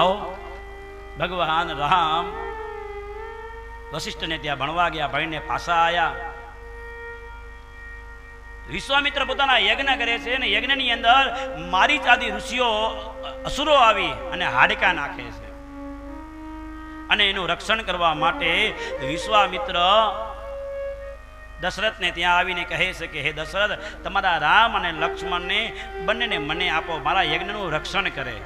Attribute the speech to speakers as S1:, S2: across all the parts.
S1: આવો. ભગવાન રામ. વશિષ્ઠને ત્યાં ભણવા ગયા, ભણીને પાછા આવ્યા વિશ્વામિત્ર પોતાના યજ્ઞ કરે છે અને યજ્ઞની અંદર મારી ચાદી ઋષિઓ, અસુરો આવી અને હાડકા નાખે છે. અને એનું રક્ષણ કરવા માટે વિશ્વામિત્ર દશરથને ત્યાં આવીને કહે છે કે, હે દશરથ, તમારા રામ અને લક્ષ્મણને બંનેને મને આપો, મારા યજ્ઞનું રક્ષણ કરે.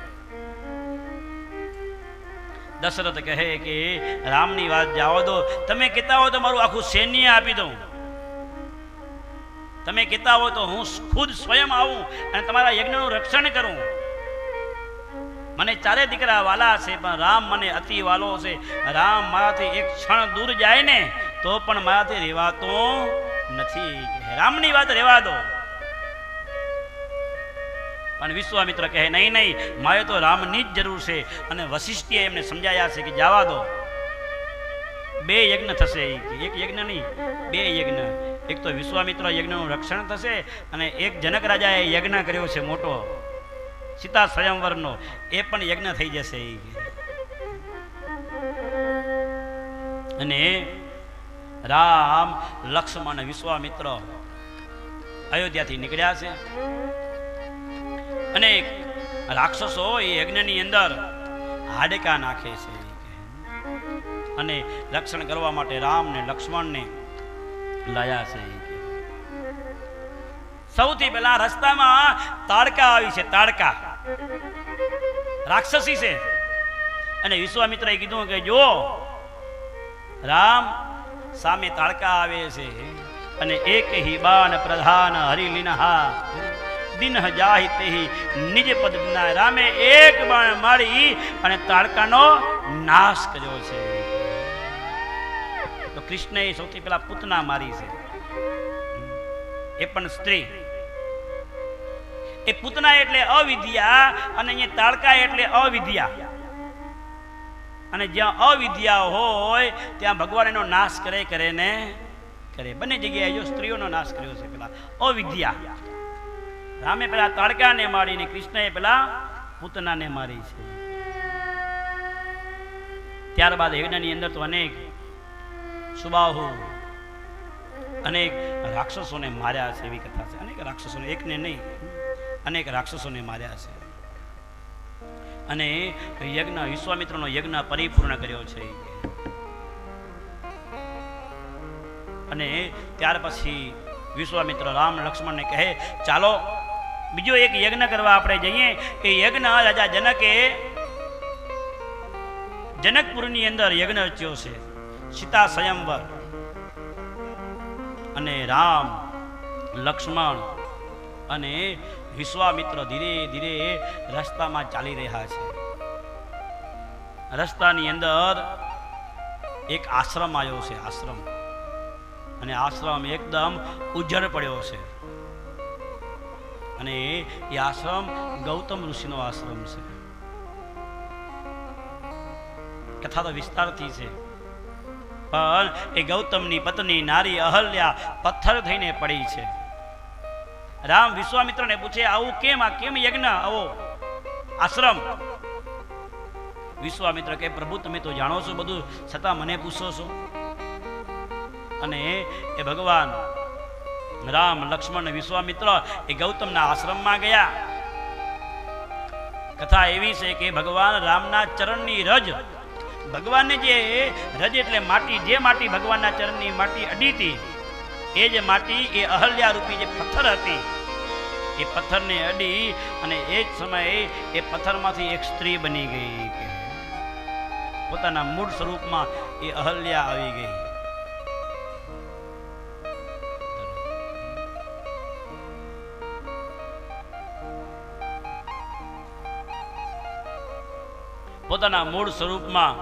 S1: દશરથ કહે કે, રામની વાત જાઓ દો તમે કહેતા હો તો મારું આખું સૈન્ય આપી દઉં. તમે કહેતા હો તો હું ખુદ સ્વયં આવું અને તમારા યજ્ઞનું રક્ષણ કરું. મને ચારે દીકરા વાલા છે, પણ રામ મને અતિ વાલો છે. રામ મારાથી એક ક્ષણ દૂર જાય ને, તો પણ મારાથી રહેવાતો નથી. રામની વાત રહેવા દો. પણ વિશ્વામિત્ર કહે, નહીં નહીં, મારે તો રામની જ જરૂર છે. અને વશિષ્ઠીએ એમને સમજાયા છે કે, જવા દો. બે યજ્ઞ થશે એક યજ્ઞ નહીં, બે યજ્ઞ. એક તો વિશ્વામિત્ર યજ્ઞનું રક્ષણ થશે અને એક જનક રાજાએ યજ્ઞ કર્યો છે મોટો, સીતા સ્વયંવરનો. એ પણ યજ્ઞ થઈ જશે અને રામ, લક્ષ્મણ અને વિશ્વામિત્ર અયોધ્યાથી નીકળ્યા છે. અને રાક્ષસો એ યજ્ઞની અંદર હાડકા નાખે છે. અને રક્ષણ કરવા માટે રામ ને લક્ષ્મણને લાયા છે સૌથી પહેલા રસ્તામાં તાડકા આવી છે, તાડકા. રાક્ષસી છે. અને વિશ્વામિત્રએ કીધું કે જો રામ સામે તાડકા આવે છે, અને એક હિ બાન પ્રધાન હરિલીનહા દિન જાહી તેહી. નિજ પદ વિના રામે એક બાણ મારી અને તારકાનો નાશ કર્યો છે. તો કૃષ્ણએ સૌથી પહેલા પૂતના મારી છે. એ પણ સ્ત્રી. એ પૂતના એટલે અવિદ્યા અને અહીંયા તાળકા એટલે અવિદ્યા. અને જ્યાં અવિદ્યા હોય, ત્યાં ભગવાન એનો નાશ કરે કરે ને કરે. બંને જગ્યાએ જો સ્ત્રીઓનો નાશ કર્યો છે પેલા અવિદ્યા. રામે પેલા તાડકાને મારીને કૃષ્ણએ પેલા પૂતનાને મારી છે. ત્યારબાદ યજ્ઞની અંદર તો અનેક સુબાહુ, અનેક રાક્ષસોને માર્યા છે એવી કથા છે. અનેક રાક્ષસોને, એકને નહીં, અનેક રાક્ષસોને માર્યા છે. અને યજ્ઞ, વિશ્વામિત્રનો યજ્ઞ પરિપૂર્ણ કર્યો છે. અને ત્યાર પછી વિશ્વામિત્ર રામ લક્ષ્મણને કહે, ચાલો બીજો એક યજ્ઞ કરવા આપણે જઈએ કે યજ્ઞ રાજા જનકે જનકપુરની અંદર યજ્ઞ રચ્યો છે. સીતા સ્વયંવર અને રામ, લક્ષ્મણ અને વિશ્વામિત્ર ધીરે ધીરે રસ્તામાં ચાલી રહ્યા છે. રસ્તાની અંદર એક આશ્રમ આવ્યો છે, આશ્રમ. અને આશ્રમ એકદમ ઉજ્જડ પડ્યો છે. અને એ આશ્રમ ગૌતમ ઋષિનો આશ્રમ છે. કથા તો વિસ્તારથી છે. પણ એ ગૌતમની પત્ની નારી અહલ્યા પથ્થર થઈને પડી છે. રામ વિશ્વામિત્રને પૂછે, આવું કેમ? આ કેમ યજ્ઞ? આવો. આશ્રમ. વિશ્વામિત્ર કે પ્રભુ, તમે તો જાણો છો બધું, છતાં મને પૂછો છો. અને એ ભગવાન રામ, લક્ષ્મણ વિશ્વામિત્ર એ ગૌતમના આશ્રમમાં ગયા. કથા એવી છે કે ભગવાન રામના ચરણની રજ, ભગવાનને જે રજ એટલે માટી, જે માટી ભગવાનના ચરણની માટી અડી હતી, એ જે માટી, એ અહલ્યા રૂપી જે પથ્થર હતી, એ પથ્થરને અડી અને એ જ સમયે એ પથ્થરમાંથી એક સ્ત્રી બની ગઈ પોતાના મૂળ સ્વરૂપમાં એ અહલ્યા આવી ગઈ. પોતાના મૂળ સ્વરૂપમાં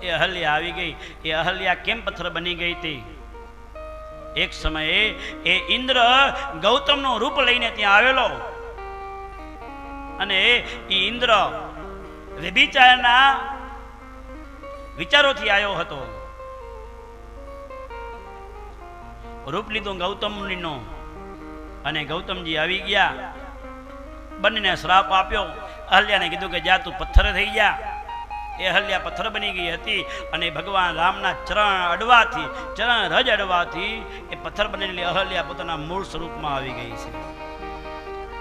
S1: એ અહલ્યા આવી ગઈ. એ અહલ્યા કેમ પથ્થર બની ગઈ હતી? એક સમયે એ ઇન્દ્ર ગૌતમનું રૂપ લઈને ત્યાં આવેલો. અને એ ઇન્દ્ર વ્યભિચારના વિચારોથી આવ્યો હતો. રૂપ લીધું ગૌતમ મુનિનો અને ગૌતમજી આવી ગયા. બંનેને શ્રાપ આપ્યો. અહલ્યાને કીધું કે જા તું પથ્થર થઈ જા. એ અહલ્યા પથ્થર બની ગઈ હતી અને ભગવાન રામના ચરણ અડવાથી, ચરણ રજ અડવાથી એ પથ્થર બનેલી અહલ્યા પોતાના મૂળ સ્વરૂપમાં આવી ગઈ છે.